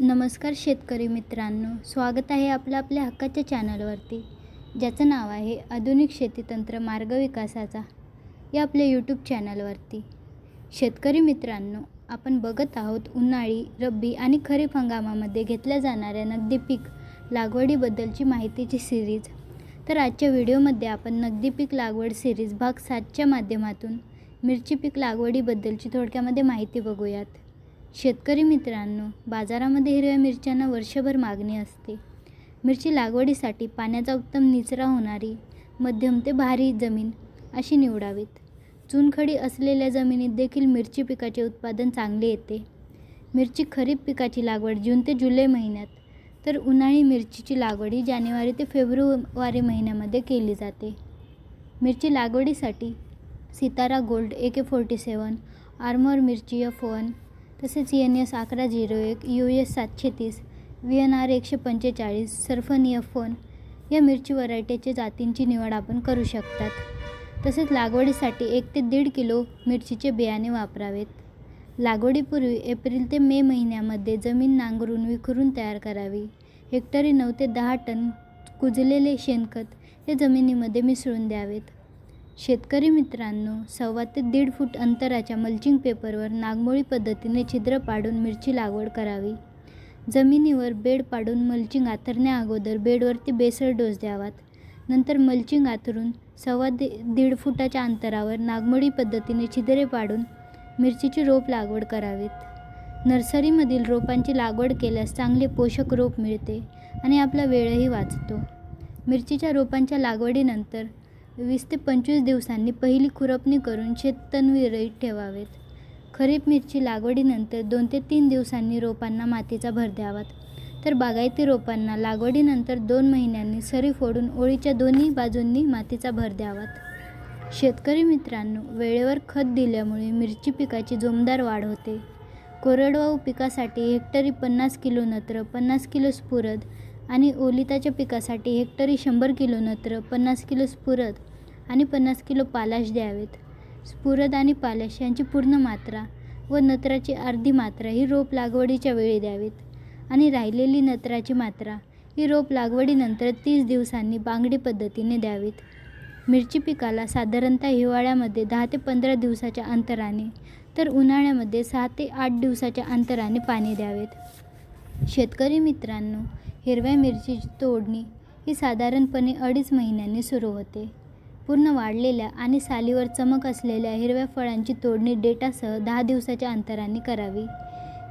नमस्कार शेतकरी मित्रांनो स्वागत आहे आपलं आपल्या हक्काच्या चॅनलवरती ज्याचं नाव आहे आधुनिक शेतीतंत्र मार्ग विकासाचा या आपल्या यूट्यूब चॅनलवरती. शेतकरी मित्रांनो आपण बघत आहोत उन्हाळी रब्बी आणि खरीप हंगामामध्ये घेतल्या जाणाऱ्या नगदी पीक लागवडीबद्दलची माहितीची सिरीज तर आजच्या व्हिडिओमध्ये आपण नगदी पीक लागवड सिरीज भाग सातच्या माध्यमातून मिरची पीक लागवडीबद्दलची थोडक्यामध्ये माहिती बघूयात. शेतकरी मित्रांनो बाजारामध्ये हिरव्या मिरच्यांना वर्षभर मागणी असते. मिरची लागवडीसाठी पाण्याचा उत्तम निचरा होणारी मध्यम ते भारी जमीन अशी निवडावीत. चुनखडी असलेल्या जमिनीत देखील मिरची पिकाचे उत्पादन चांगले येते. मिरची खरीप पिकाची लागवड जून ते जुलै महिन्यात तर उन्हाळी मिरचीची लागवड ही जानेवारी ते फेब्रुवारी महिन्यामध्ये केली जाते. मिरची लागवडीसाठी Sitara gold A K forty seven armour मिरची एफ वन तसेच एन एस अकरा झिरो एक यू एस सातशे तीस व्ही एन आर एकशे पंचेचाळीस सरफनी एफ या मिरची व्हरायटीच्या जातींची निवड आपण करू शकतात. तसेच लागवडीसाठी एक ते दीड किलो मिरचीचे बियाणे वापरावेत. लागवडीपूर्वी एप्रिल ते मे महिन्यामध्ये जमीन नांगरून विखरून तयार करावी. हेक्टरी नऊ ते दहा टन कुजलेले शेणखत हे जमिनीमध्ये मिसळून द्यावेत. शेतकरी मित्रांनो सव्वा ते दीड फूट अंतराच्या मल्चिंग पेपरवर नागमोळी पद्धतीने छिद्र पाडून मिरची लागवड करावी. जमिनीवर बेड पाडून मल्चिंग आथरण्या अगोदर बेडवरती बेसळ डोस द्यावात. नंतर मल्चिंग आथरून सव्वा दे दीड फुटाच्या अंतरावर नागमोळी पद्धतीने छिद्रे पाडून मिरचीची रोप लागवड करावीत. नर्सरीमधील रोपांची लागवड केल्यास चांगले पोषक रोप मिळते आणि आपला वेळही वाचतो. मिरचीच्या रोपांच्या लागवडीनंतर वीस ते पंचवीस दिवसांनी पहिली खुरपणी करून शेततण विरहित ठेवावेत. खरीप मिरची लागवडीनंतर दोन ते तीन दिवसांनी रोपांना मातीचा भर द्यावात. तर बागायती रोपांना लागवडीनंतर दोन महिन्यांनी सरी फोडून ओळीच्या दोन्ही बाजूंनी मातीचा भर द्यावात. शेतकरी मित्रांनो वेळेवर खत दिल्यामुळे मिरची पिकाची जोमदार वाढ होते. कोरडवाहू पिकासाठी हेक्टरी पन्नास किलो नत्र पन्नास किलो स्फुरद आणि ओलिताच्या पिकासाठी हेक्टरी शंभर किलो नत्र पन्नास किलो स्फुरद आणि पन्नास किलो पालाश द्यावेत. स्फुरद आणि पालाश यांची पूर्ण मात्रा व नत्राची अर्धी मात्रा ही रोप लागवडीच्या वेळी द्यावीत. आणि राहिलेली नत्राची मात्रा ही रोप लागवडीनंतर तीस दिवसांनी बांगडी पद्धतीने द्यावीत. मिरची पिकाला साधारणतः हिवाळ्यामध्ये दहा ते पंधरा दिवसाच्या अंतराने तर उन्हाळ्यामध्ये सहा ते आठ दिवसाच्या अंतराने पाणी द्यावेत. शेतकरी मित्रांनो हिरव्या मिरचीची तोडणी ही साधारणपणे अडीच महिन्यांनी सुरू होते. पूर्ण वाढलेल्या आणि सालीवर चमक असलेल्या हिरव्या फळांची तोडणी डेटासह दहा दिवसाच्या अंतराने करावी.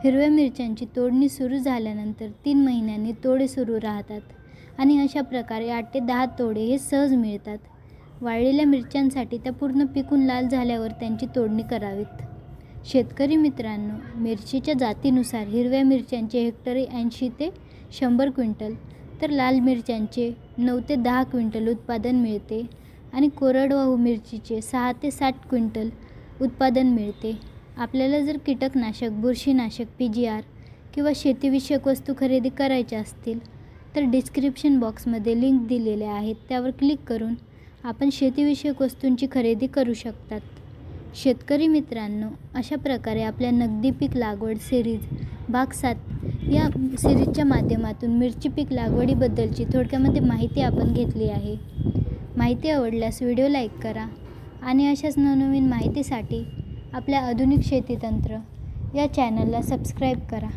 हिरव्या मिरच्यांची तोडणी सुरू झाल्यानंतर तीन महिन्यांनी तोडे सुरू राहतात आणि अशा प्रकारे आठ ते दहा तोडे हे सहज मिळतात. वाळलेल्या मिरच्यांसाठी त्या पूर्ण पिकून लाल झाल्यावर त्यांची तोडणी करावीत. शेतकरी मित्रांनो मिरचीच्या जातीनुसार हिरव्या मिरच्यांचे हेक्टरी ऐंशी ते शंभर क्विंटल तर लाल मिरच्यांचे नऊ ते दहा क्विंटल उत्पादन मिळते. आणि कोरडवाहू मिरचीचे सहा ते सात क्विंटल उत्पादन मिळते. आपल्याला जर कीटकनाशक बुरशीनाशक पी जी आर किंवा शेतीविषयक वस्तू खरेदी करायच्या असतील तर डिस्क्रिप्शन बॉक्समध्ये लिंक दिलेल्या आहेत. त्यावर क्लिक करून आपण शेतीविषयक वस्तूंची खरेदी करू शकतात. शेतकरी मित्रांनो अशा प्रकारे आपल्या नगदी पीक लागवड सिरीज भाग सात या सिरीजच्या माध्यमातून मिरची पीक लागवडीबद्दलची थोडक्यामध्ये माहिती आपण घेतली आहे. माहिती आवडल्यास व्हिडिओ लाईक करा आणि अशाच नवनवीन माहितीसाठी आपल्या आधुनिक शेतीतंत्र या चॅनलला सबस्क्राईब करा.